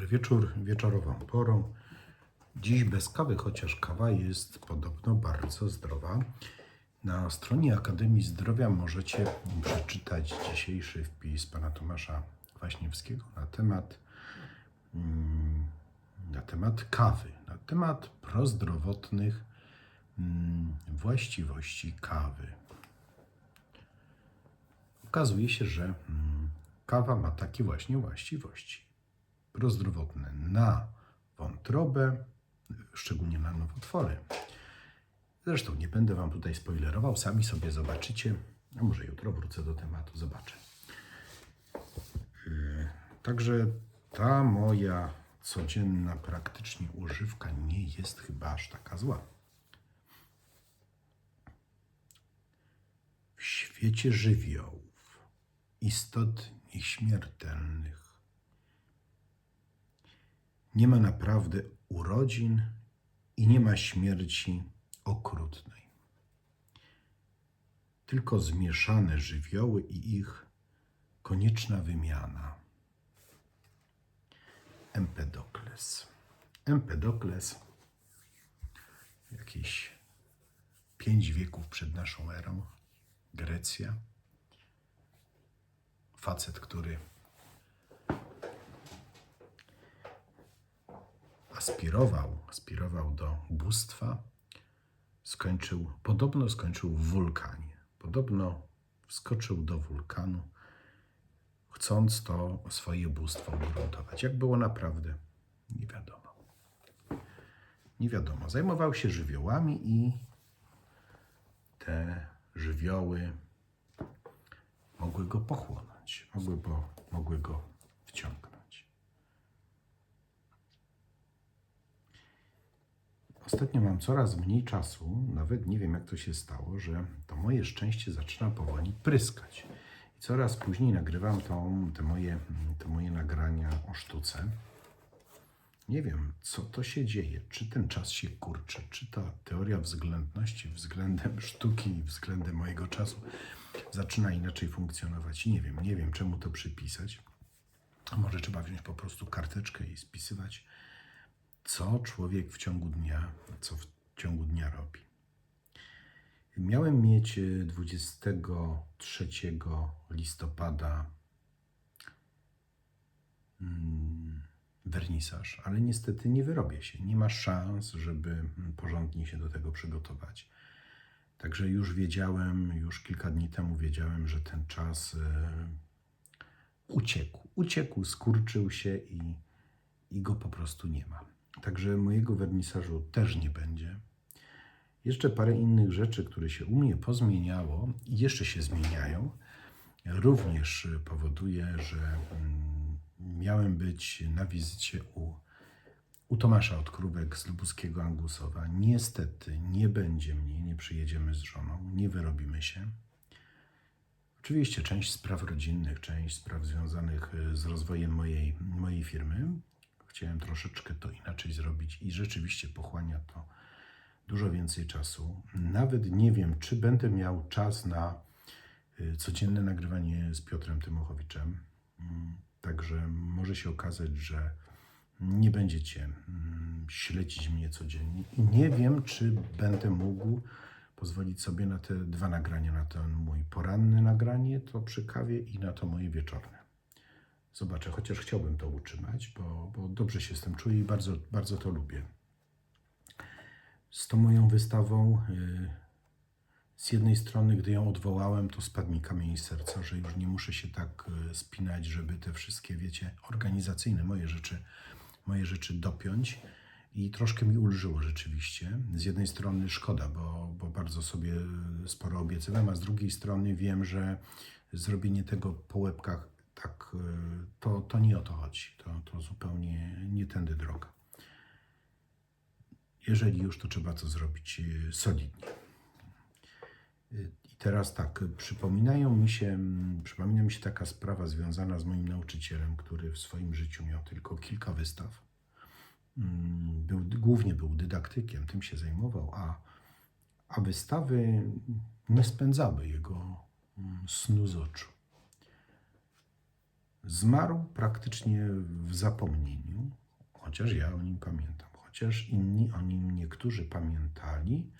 dobry wieczór, wieczorową porą. Dziś bez kawy, chociaż kawa jest podobno bardzo zdrowa. Na stronie Akademii Zdrowia możecie przeczytać dzisiejszy wpis pana Tomasza Kwaśniewskiego na temat, mm, na temat kawy, na temat prozdrowotnych mm, właściwości kawy. Okazuje się, że mm, kawa ma takie właśnie właściwości prozdrowotne na wątrobę, szczególnie na nowotwory. Zresztą nie będę Wam tutaj spoilerował, sami sobie zobaczycie. A może jutro wrócę do tematu, zobaczę. Yy, Także ta moja codzienna praktycznie używka nie jest chyba aż taka zła. W świecie żywiołów, istot nieśmiertelnych, nie ma naprawdę urodzin i nie ma śmierci okrutnej. Tylko zmieszane żywioły i ich konieczna wymiana. Empedokles. Empedokles, jakieś pięć wieków przed naszą erą, Grecja. Facet, który aspirował, aspirował do bóstwa, skończył, podobno skończył w wulkanie. Podobno wskoczył do wulkanu, chcąc to swoje bóstwo ugruntować. Jak było naprawdę, nie wiadomo. Nie wiadomo. Zajmował się żywiołami i te żywioły mogły go pochłonąć, mogły, go, mogły go wciągnąć. Ostatnio mam coraz mniej czasu, nawet nie wiem jak to się stało, że to moje szczęście zaczyna powoli pryskać. I coraz później nagrywam tą, te, moje, te moje nagrania o sztuce. Nie wiem, co to się dzieje, czy ten czas się kurczy, czy ta teoria względności względem sztuki i względem mojego czasu zaczyna inaczej funkcjonować. Nie wiem, nie wiem czemu to przypisać. Może trzeba wziąć po prostu karteczkę i spisywać co człowiek w ciągu dnia, co w ciągu dnia robi. Miałem mieć e, 23 listopada mm, wernisaż, ale niestety nie wyrobię się. Nie ma szans, żeby mm, porządnie się do tego przygotować. Także już wiedziałem, już kilka dni temu wiedziałem, że ten czas e, uciekł. Uciekł, skurczył się i, i go po prostu nie ma. Także mojego wernisażu też nie będzie. Jeszcze parę innych rzeczy, które się u mnie pozmieniało i jeszcze się zmieniają, również powoduje, że mm, miałem być na wizycie u, u Tomasza Odkrówek z Lubuskiego Angusowa. Niestety nie będzie mnie, nie przyjedziemy z żoną, nie wyrobimy się. Oczywiście część spraw rodzinnych, część spraw związanych y, z rozwojem mojej, mojej firmy. Chciałem troszeczkę to inaczej zrobić i rzeczywiście pochłania to dużo więcej czasu. Nawet nie wiem, czy będę miał czas na y, codzienne nagrywanie z Piotrem Tymochowiczem. Mm, Także może się okazać, że nie będziecie mm, śledzić mnie codziennie. I nie wiem, czy będę mógł pozwolić sobie na te dwa nagrania, na ten mój poranne nagranie, to przy kawie i na to moje wieczorne. Zobaczę, chociaż chciałbym to utrzymać, bo, bo dobrze się z tym czuję i bardzo, bardzo to lubię. Z tą moją wystawą, y, z jednej strony, gdy ją odwołałem, to spadł mi kamień serca, że już nie muszę się tak y, spinać, żeby te wszystkie, wiecie, organizacyjne moje rzeczy, moje rzeczy dopiąć. I troszkę mi ulżyło rzeczywiście. Z jednej strony szkoda, bo, bo bardzo sobie sporo obiecywałem, a z drugiej strony wiem, że zrobienie tego po łebkach tak, y, to, to nie o to chodzi. To, to zupełnie nie tędy droga. Jeżeli już, to trzeba to zrobić y, solidnie. Y, I teraz tak, przypominają mi się, przypomina mi się taka sprawa związana z moim nauczycielem, który w swoim życiu miał tylko kilka wystaw. Mm, Był, głównie był dydaktykiem, tym się zajmował, a, a wystawy nie spędzały jego snu z oczu. Zmarł praktycznie w zapomnieniu. chociaż ja o nim pamiętam, chociaż inni o nim niektórzy pamiętali,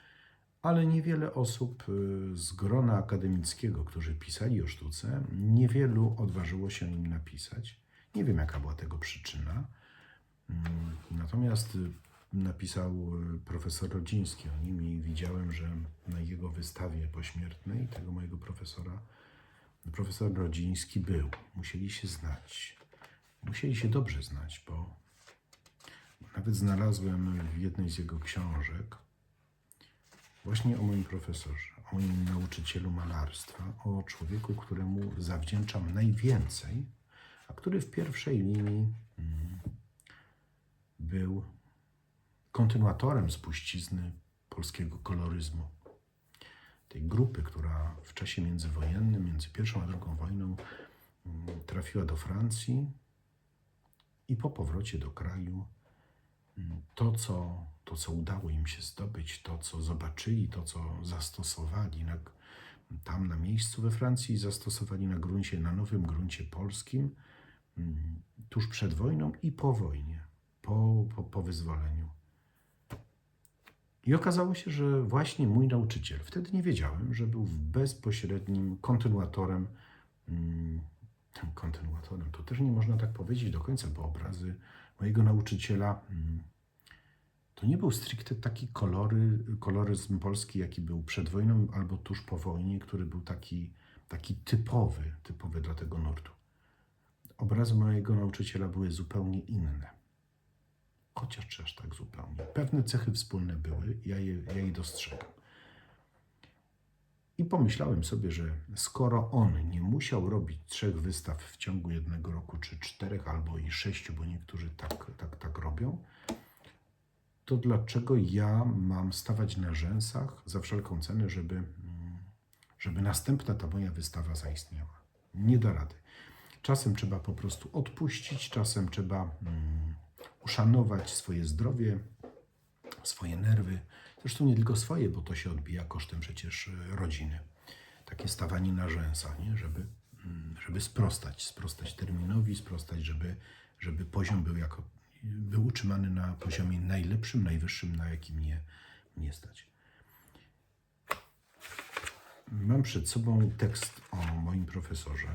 ale niewiele osób y, z grona akademickiego, którzy pisali o sztuce, niewielu odważyło się o nim napisać. Nie wiem, jaka była tego przyczyna. Mm, Natomiast y, napisał y, profesor Rodziński o nim i widziałem, że na jego wystawie pośmiertnej tego mojego profesora, profesor Rodziński był. Musieli się znać. Musieli się dobrze znać, bo nawet znalazłem w jednej z jego książek właśnie o moim profesorze, o moim nauczycielu malarstwa, o człowieku, któremu zawdzięczam najwięcej, a który w pierwszej linii mm, był kontynuatorem spuścizny polskiego koloryzmu. Tej grupy, która w czasie międzywojennym, między pierwszą a drugą wojną, mm, trafiła do Francji i po powrocie do kraju mm, to, co, to, co udało im się zdobyć, to, co zobaczyli, to, co zastosowali na, tam na miejscu we Francji, zastosowali na gruncie, na nowym gruncie polskim, mm, tuż przed wojną i po wojnie, po, po, po wyzwoleniu. I okazało się, że właśnie mój nauczyciel, wtedy nie wiedziałem, że był bezpośrednim kontynuatorem, mm, tym kontynuatorem, to też nie można tak powiedzieć do końca, bo obrazy mojego nauczyciela mm, to nie był stricte taki kolory, koloryzm polski, jaki był przed wojną albo tuż po wojnie, który był taki, taki typowy, typowy dla tego nurtu. Obrazy mojego nauczyciela były zupełnie inne chociaż aż tak zupełnie. Pewne cechy wspólne były, ja je, ja je dostrzegam. I pomyślałem sobie, że skoro on nie musiał robić trzech wystaw w ciągu jednego roku, czy czterech, albo i sześciu, bo niektórzy tak, tak, tak robią, to dlaczego ja mam stawać na rzęsach za wszelką cenę, żeby, żeby następna ta moja wystawa zaistniała? Nie da rady. Czasem trzeba po prostu odpuścić, czasem trzeba mm, uszanować swoje zdrowie, swoje nerwy. Zresztą nie tylko swoje, bo to się odbija kosztem przecież e, rodziny. Takie stawanie na rzęsach, nie? Żeby, mm, żeby sprostać, sprostać terminowi, sprostać, żeby, żeby poziom był, jako, był utrzymany na poziomie najlepszym, najwyższym, na jakim mnie, mnie stać. Mam przed sobą tekst o moim profesorze.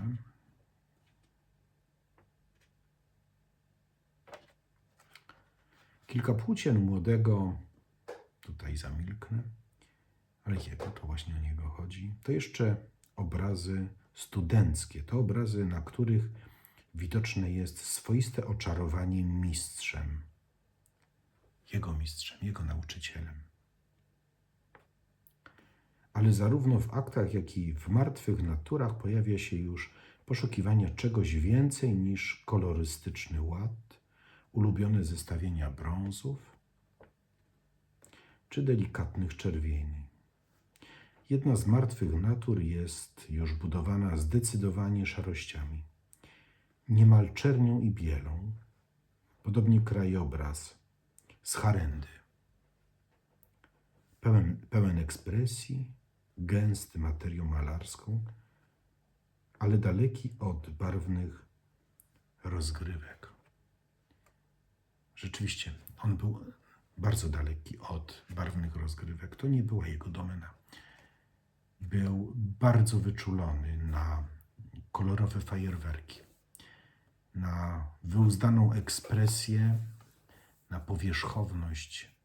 Kilka płócien młodego, tutaj zamilknę, ale jego, to właśnie o niego chodzi. To jeszcze obrazy studenckie, to obrazy, na których widoczne jest swoiste oczarowanie mistrzem. Jego mistrzem, jego nauczycielem. Ale zarówno w aktach, jak i w martwych naturach pojawia się już poszukiwanie czegoś więcej niż kolorystyczny ład, ulubione zestawienia brązów czy delikatnych czerwieni. Jedna z martwych natur jest już budowana zdecydowanie szarościami, niemal czernią i bielą, podobnie krajobraz z harendy. Pełen, pełen ekspresji, gęsty materią malarską, ale daleki od barwnych rozgrywek. Rzeczywiście, on był bardzo daleki od barwnych rozgrywek. To nie była jego domena. Był bardzo wyczulony na kolorowe fajerwerki, na wyuzdaną ekspresję, na powierzchowność,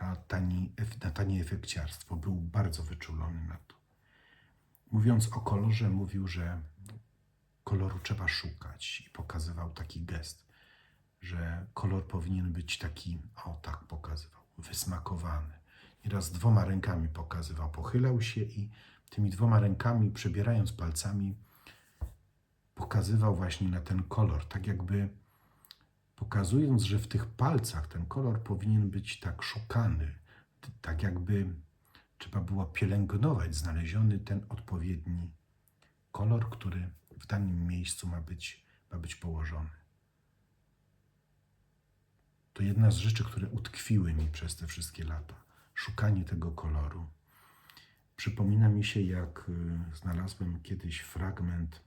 na, tani, na tanie efekciarstwo. Był bardzo wyczulony na to. Mówiąc o kolorze, mówił, że koloru trzeba szukać i pokazywał taki gest że kolor powinien być taki, o tak pokazywał, wysmakowany. Nieraz dwoma rękami pokazywał, pochylał się i tymi dwoma rękami, przebierając palcami, pokazywał właśnie na ten kolor, tak jakby pokazując, że w tych palcach ten kolor powinien być tak szukany, tak jakby trzeba było pielęgnować znaleziony ten odpowiedni kolor, który w danym miejscu ma być, ma być położony. To jedna z rzeczy, które utkwiły mi przez te wszystkie lata. Szukanie tego koloru. Przypomina mi się, jak y, znalazłem kiedyś fragment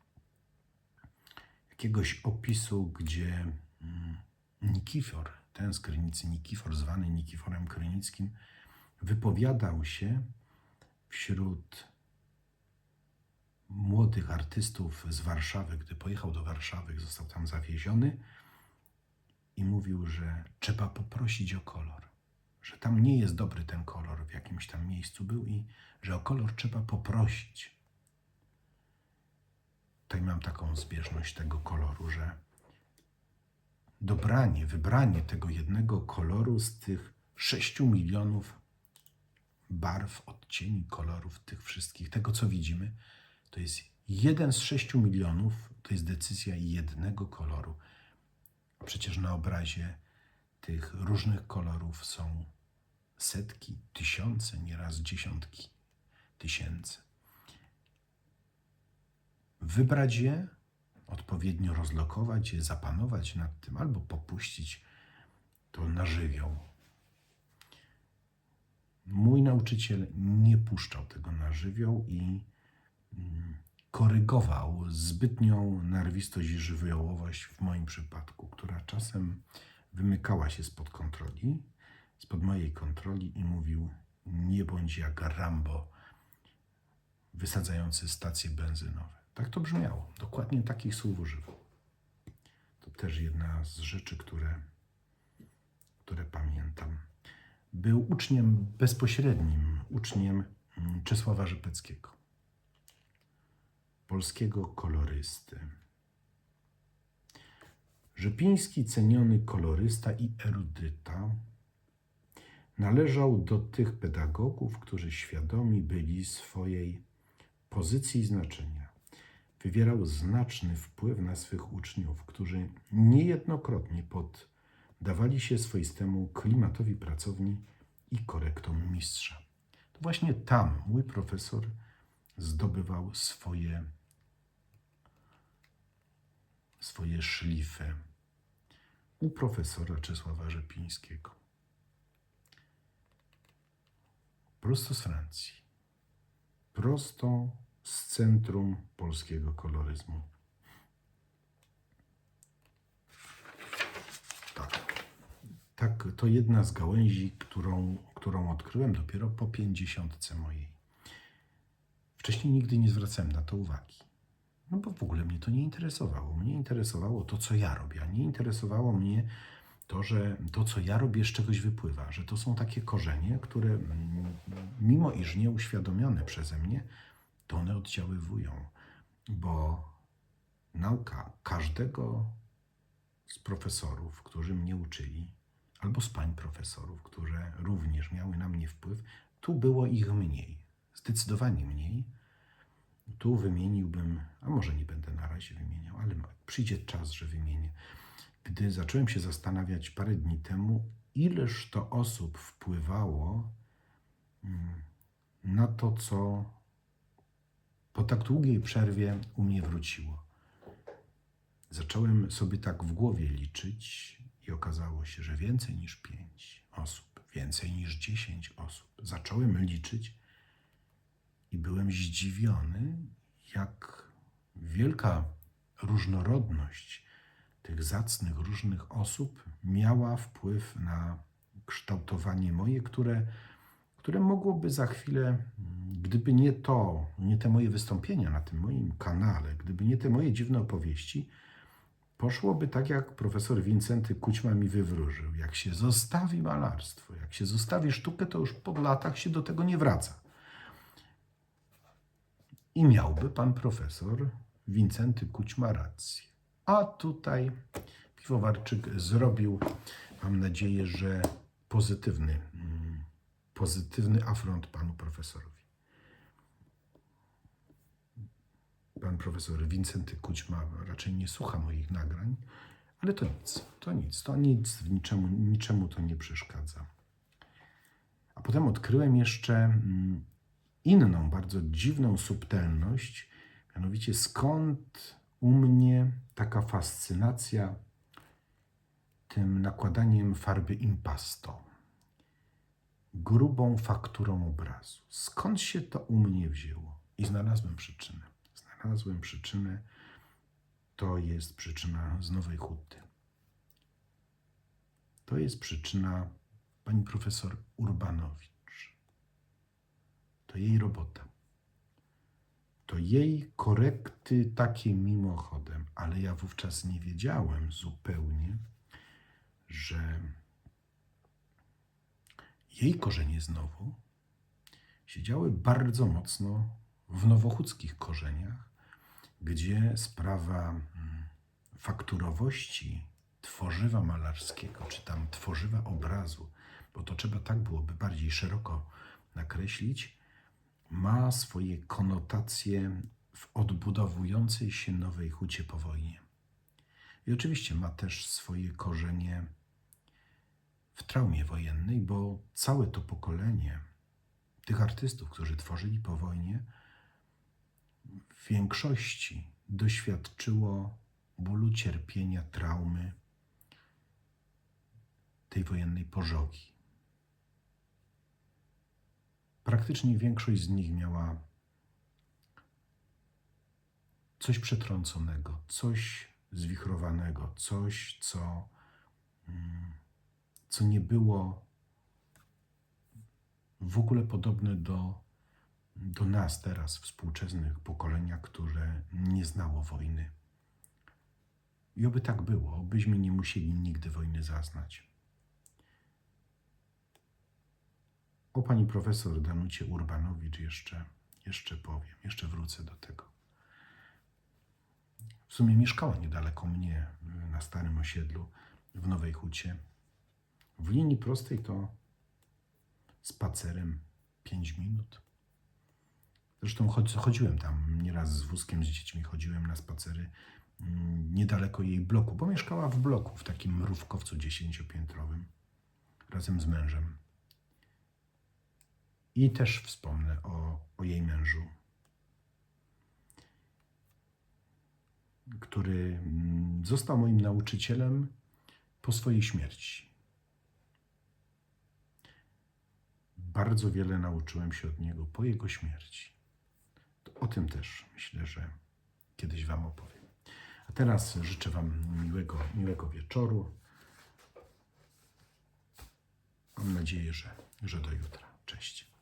jakiegoś opisu, gdzie mm, Nikifor, ten z Krynicy, Nikifor, zwany Nikiforem Krynickim, wypowiadał się wśród młodych artystów z Warszawy, gdy pojechał do Warszawy, został tam zawieziony i mówił, że trzeba poprosić o kolor, że tam nie jest dobry ten kolor, w jakimś tam miejscu był i że o kolor trzeba poprosić. Tutaj mam taką zbieżność tego koloru, że dobranie, wybranie tego jednego koloru z tych 6 milionów barw, odcieni kolorów, tych wszystkich, tego co widzimy, to jest jeden z 6 milionów, to jest decyzja jednego koloru. Przecież na obrazie tych różnych kolorów są setki, tysiące, nieraz dziesiątki tysięcy. Wybrać je, odpowiednio rozlokować je, zapanować nad tym, albo popuścić to na żywioł. Mój nauczyciel nie puszczał tego na żywioł i mm, korygował zbytnią nerwistość i żywiołowość w moim przypadku, która czasem wymykała się spod kontroli, spod mojej kontroli i mówił: Nie bądź jak Rambo wysadzający stacje benzynowe. Tak to brzmiało. Dokładnie takich słów używał. To też jedna z rzeczy, które, które pamiętam. Był uczniem bezpośrednim, uczniem mm, Czesława Rzepeckiego, polskiego kolorysty. Rzepiński, ceniony kolorysta i erudyta, należał do tych pedagogów, którzy świadomi byli swojej pozycji i znaczenia. Wywierał znaczny wpływ na swych uczniów, którzy niejednokrotnie poddawali się swoistemu klimatowi pracowni i korektom mistrza. To właśnie tam mój profesor zdobywał swoje, swoje szlify u profesora Czesława Rzepińskiego. Prosto z Francji prosto z centrum polskiego koloryzmu. Tak. Tak, to jedna z gałęzi, którą, którą odkryłem dopiero po pięćdziesiątce mojej. Wcześniej nigdy nie zwracałem na to uwagi. No bo w ogóle mnie to nie interesowało. Mnie interesowało to, co ja robię, a nie interesowało mnie to, że to, co ja robię, z czegoś wypływa, że to są takie korzenie, które mimo iż nie uświadomione przeze mnie, to one oddziaływują, bo nauka każdego z profesorów, którzy mnie uczyli, albo z pań profesorów, które również miały na mnie wpływ, tu było ich mniej, zdecydowanie mniej. Tu wymieniłbym, a może nie będę na razie wymieniał, ale przyjdzie czas, że wymienię gdy zacząłem się zastanawiać parę dni temu, ileż to osób wpływało mm, na to, co po tak długiej przerwie u mnie wróciło. Zacząłem sobie tak w głowie liczyć i okazało się, że więcej niż pięć osób, więcej niż dziesięć osób. Zacząłem liczyć i byłem zdziwiony, jak wielka różnorodność tych zacnych, różnych osób miała wpływ na kształtowanie moje, które, które mogłoby za chwilę, gdyby nie to, nie te moje wystąpienia na tym moim kanale, gdyby nie te moje dziwne opowieści, poszłoby tak, jak profesor Wincenty Kućma mi wywróżył. Jak się zostawi malarstwo, jak się zostawi sztukę, to już po latach się do tego nie wraca. I miałby pan profesor Wincenty Kućma rację. A tutaj piwowarczyk zrobił, mam nadzieję, że pozytywny, mm, pozytywny afront panu profesorowi. Pan profesor Wincenty Kućma raczej nie słucha moich nagrań, ale to nic, to nic, to nic, niczemu, niczemu to nie przeszkadza. A potem odkryłem jeszcze mm, inną, bardzo dziwną subtelność, mianowicie skąd u mnie taka fascynacja tym nakładaniem farby impasto, grubą fakturą obrazu. Skąd się to u mnie wzięło? I znalazłem przyczynę. Znalazłem przyczynę. To jest przyczyna z Nowej Huty. To jest przyczyna pani profesor Urbanowicz. To jej robota. To jej korekty takie mimochodem, ale ja wówczas nie wiedziałem zupełnie, że jej korzenie znowu siedziały bardzo mocno w nowochódzkich korzeniach, gdzie sprawa mm, fakturowości tworzywa malarskiego, czy tam tworzywa obrazu, bo to trzeba tak byłoby bardziej szeroko nakreślić, ma swoje konotacje w odbudowującej się nowej hucie po wojnie. I oczywiście ma też swoje korzenie w traumie wojennej, bo całe to pokolenie tych artystów, którzy tworzyli po wojnie, w większości doświadczyło bólu, cierpienia, traumy tej wojennej pożogi. Praktycznie większość z nich miała coś przetrąconego, coś zwichrowanego, coś, co, mm, co nie było w ogóle podobne do, do nas teraz, współczesnych pokolenia, które nie znało wojny. I oby tak było, obyśmy nie musieli nigdy wojny zaznać. O pani profesor Danucie Urbanowicz jeszcze, jeszcze powiem, jeszcze wrócę do tego. W sumie mieszkała niedaleko mnie, y, na starym osiedlu, w Nowej Hucie. W linii prostej to spacerem 5 minut. Zresztą chodzi- chodziłem tam nieraz z wózkiem, z dziećmi, chodziłem na spacery mm, niedaleko jej bloku, bo mieszkała w bloku, w takim mrówkowcu dziesięciopiętrowym, razem z mężem. I też wspomnę o, o jej mężu, który mm, został moim nauczycielem po swojej śmierci. Bardzo wiele nauczyłem się od niego po jego śmierci. O tym też myślę, że kiedyś Wam opowiem. A teraz życzę Wam miłego, miłego wieczoru. Mam nadzieję, że, że do jutra. Cześć.